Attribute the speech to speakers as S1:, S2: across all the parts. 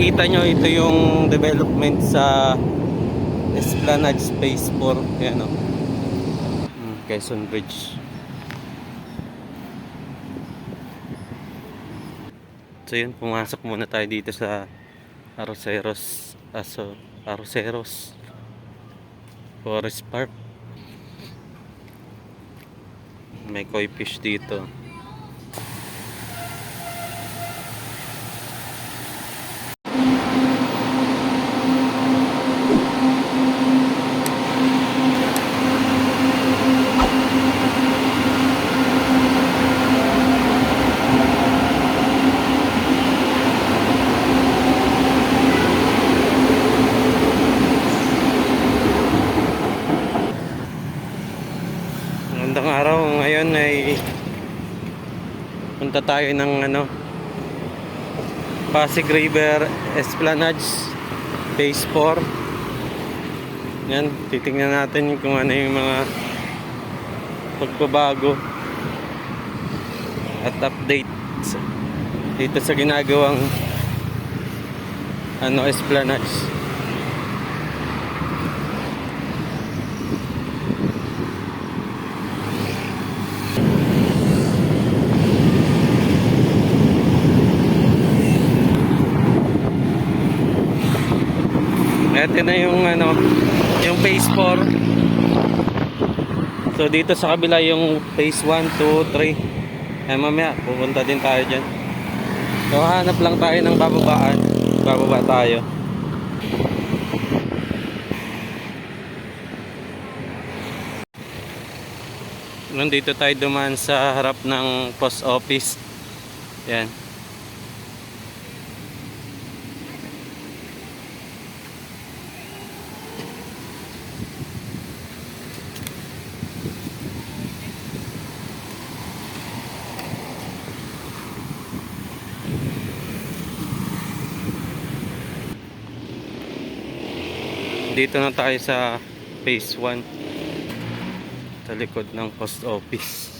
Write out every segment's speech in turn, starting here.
S1: makikita nyo, ito yung development sa Esplanade Space 4. Ayan o. Quezon Bridge. So yun, pumasok muna tayo dito sa Arroceros, Aso, Arroceros Forest Park. May koi fish dito. Magandang araw. Ngayon ay punta tayo ng ano Pasig River Esplanades Phase 4. Yan, titingnan natin kung ano yung mga pagbabago at updates dito sa ginagawang ano Esplanades. Ito na yung ano, yung phase 4. So dito sa kabila yung phase 1, 2, 3. Eh mamaya pupunta din tayo diyan. So hanap lang tayo ng bababaan. Bababa tayo. Nandito tayo dumaan sa harap ng post office. Yan. Dito na tayo sa phase 1 sa likod ng post office.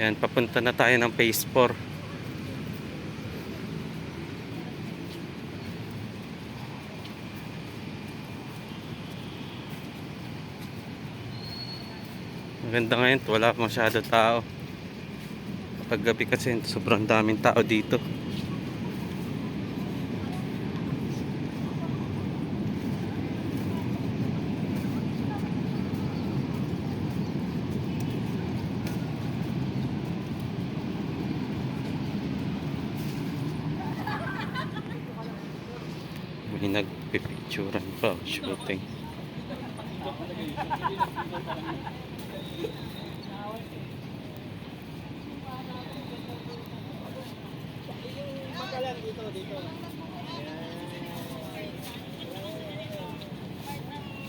S1: Yan, papunta na tayo ng phase 4. Maganda ngayon, wala masyado tao. Pag gabi kasi sobrang daming tao dito. May nagpipicturan pa, shooting.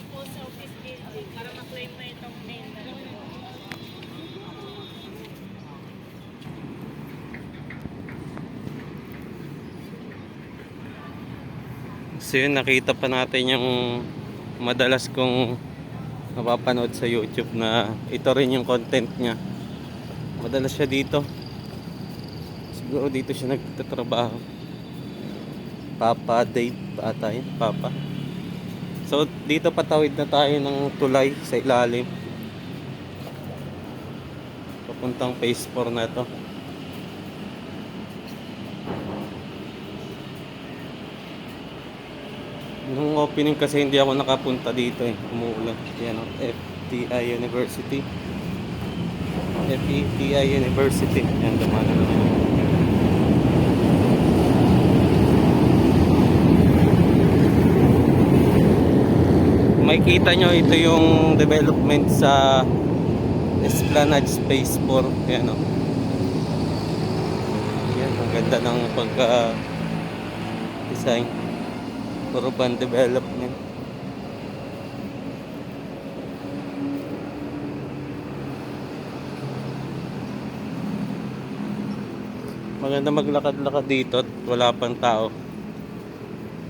S2: post office building para ma-claim na itong name na
S1: So yun, nakita pa natin yung madalas kong napapanood sa YouTube na ito rin yung content niya. Madalas siya dito. Siguro dito siya nagtatrabaho. Papa Dave ata yun, Papa. So dito patawid na tayo ng tulay sa ilalim. Papuntang phase 4 na to. Nung opening kasi hindi ako nakapunta dito eh. Umuulan. Yan o. FTI University. FETI University. Yan, dumaan na naman. May nakikita nyo, ito yung development sa Esplanade Space 4. Yan o. Yan, ang ganda ng pagka design. Urban development. Maganda maglakad-lakad dito at wala pang tao.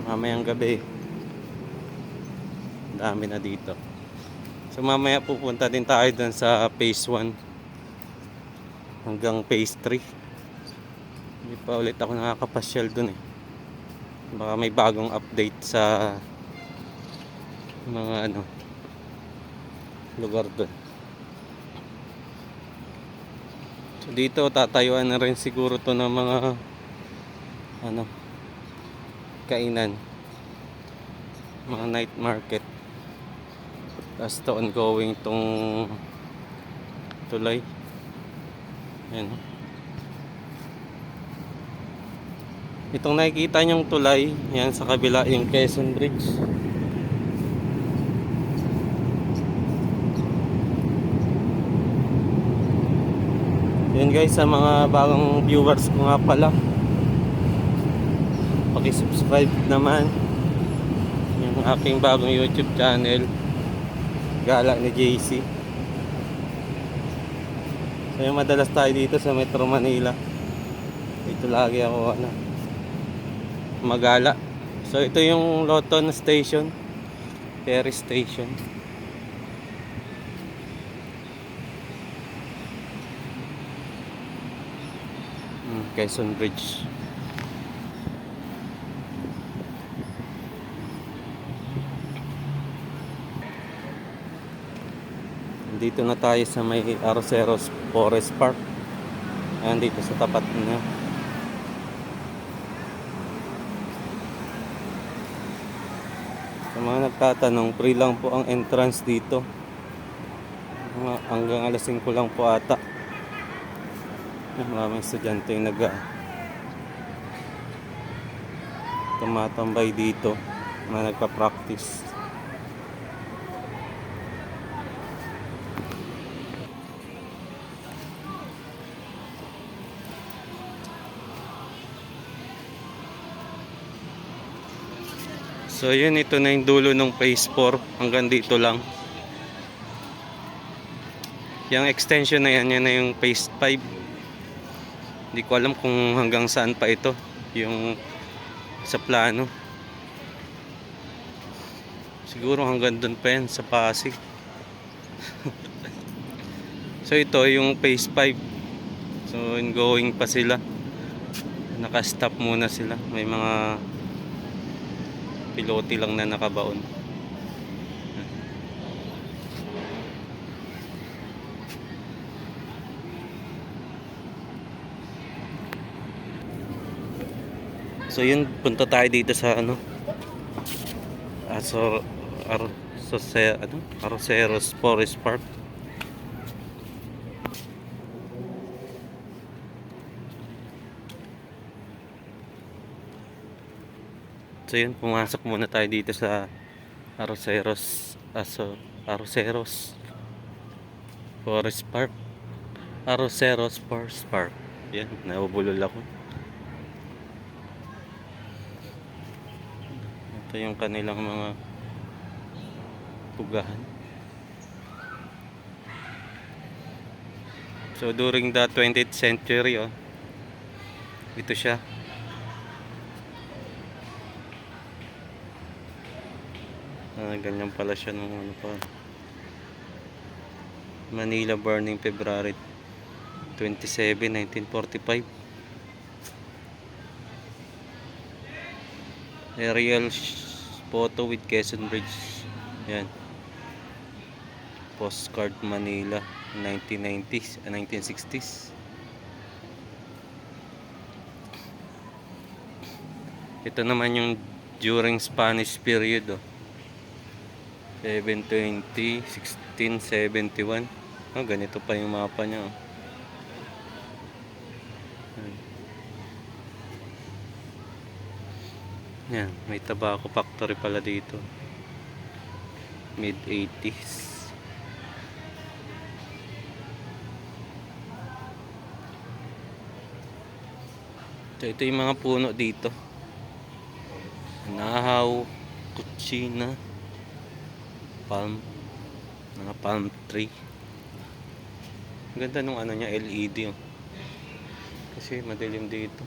S1: Mamayang gabi. Dami na dito. So mamaya pupunta din tayo dun sa phase 1 hanggang phase 3. Hindi pa ulit ako nakakapasyal dun eh. Baka may bagong update sa mga ano lugar dun. So dito tatayuan na rin siguro to ng mga ano kainan. Mga night market. Tapos to ongoing tong tulay. Yan itong nakikita nyong tulay yan sa kabila yung Quezon Bridge Yun guys, sa mga bagong viewers ko nga pala. Paki-subscribe naman yung aking bagong YouTube channel. Gala ni JC. So yung madalas tayo dito sa Metro Manila. Dito lagi ako ano magala. So ito yung Loton Station. Ferry Station. Mm, Quezon Bridge. Dito na tayo sa may Arceros Forest Park. Ayan dito sa tapat niya. Sa mga nagtatanong, free lang po ang entrance dito. Hanggang alas 5 lang po ata. Maraming estudyante yung nag tumatambay dito na nagpa-practice. So yun, ito na yung dulo ng phase 4 hanggang dito lang. Yung extension na yan, yan na yung phase 5. Hindi ko alam kung hanggang saan pa ito yung sa plano. Siguro hanggang doon pa yan sa Pasig. so ito yung phase 5. So ongoing pa sila. Naka-stop muna sila. May mga piloti lang na nakabaon. So yun, punta tayo dito sa ano. Aso Ar so, ano? Arceros Forest Park. So yun, pumasok muna tayo dito sa Arceros Aso Arceros Forest Park. Arceros Forest Park. Yan, nabubulol ako. Ito yung kanilang mga pugahan. So during the 20th century, oh, ito siya. Ah, ganyan pala siya nung ano pa. Manila burning February 27, 1945. Aerial photo with Quezon Bridge. Yan. Postcard Manila 1990s, ah, 1960s. Ito naman yung during Spanish period oh. 720, 1671. Oh, ganito pa yung mapa niya. Oh. Yan, may tobacco factory pala dito. Mid 80s. Ito, ito yung mga puno dito. Nahaw, kutsina, palm, mga palm tree. Ganda nung ano niya, LED. Oh. Kasi madilim dito.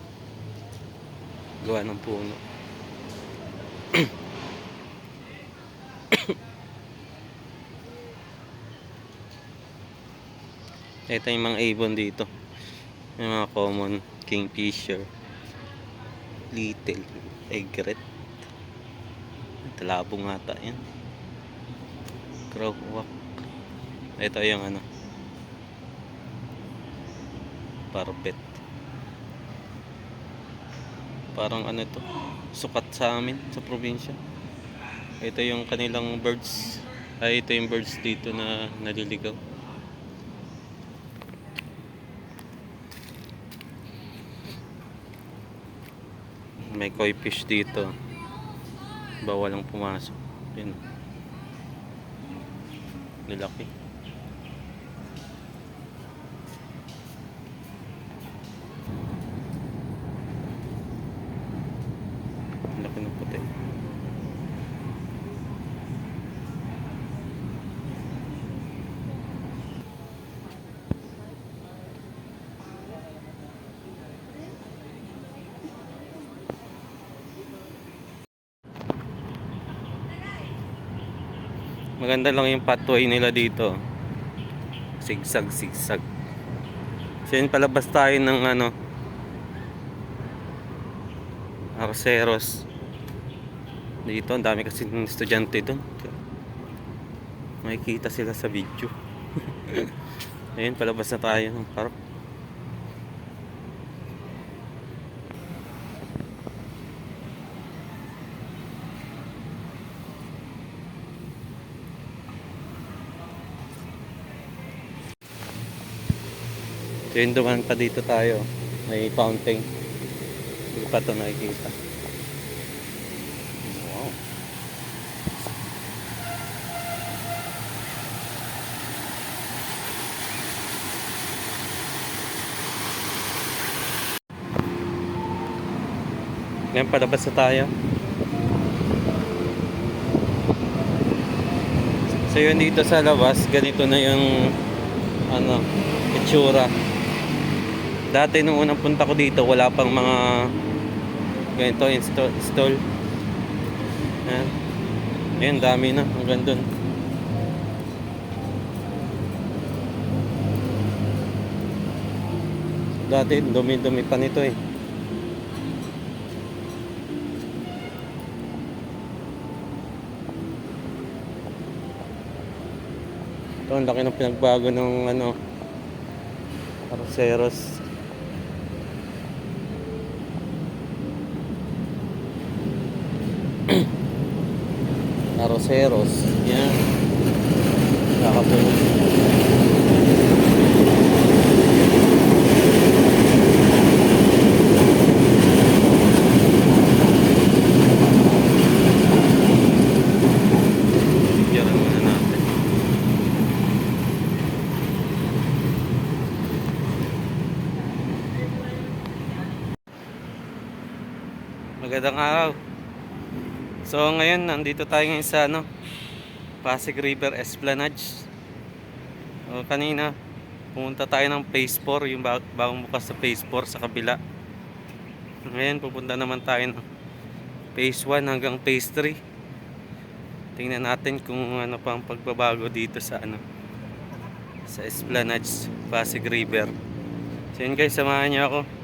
S1: Gawa ng puno. Ito yung mga ibon dito. Yung mga common kingfisher. Little egret. Talabong ata yan. Crowwalk. Ito yung ano. Parpet. Parang ano to. Sukat sa amin sa probinsya. Ito yung kanilang birds. Ay, ito yung birds dito na naliligaw. May koi fish dito. Bawal ang pumasok. Yun. Nilaki. Laki ng puti. Maganda lang yung pathway nila dito. Sigsag, sigsag. So yun, palabas tayo ng ano, Arceros. Dito, ang dami kasi ng estudyante doon. Makikita sila sa video. Ayun, palabas na tayo ng park. Yun, duman pa dito tayo. May fountain. Hindi pa ito nakikita. Wow. Ngayon palabas na tayo. So yun dito sa labas, ganito na yung ano, itsura. Dati nung unang punta ko dito, wala pang mga ganito install. install. Ayan. Dami na. Hanggang dun. Dati, dumi-dumi pa nito eh. Ito, ang laki ng pinagbago ng ano, Arceros. Arroceros. Yan. Kakapuno. Bigyan muna natin. Magandang araw. So ngayon nandito tayo ngayon sa ano Pasig River Esplanade. O, kanina pumunta tayo ng Phase 4, yung bag- bagong bukas sa Phase 4 sa kabila. Ngayon pupunta naman tayo ng Phase 1 hanggang Phase 3. Tingnan natin kung ano pa ang pagbabago dito sa ano sa Esplanade Pasig River. So yun guys, samahan niyo ako.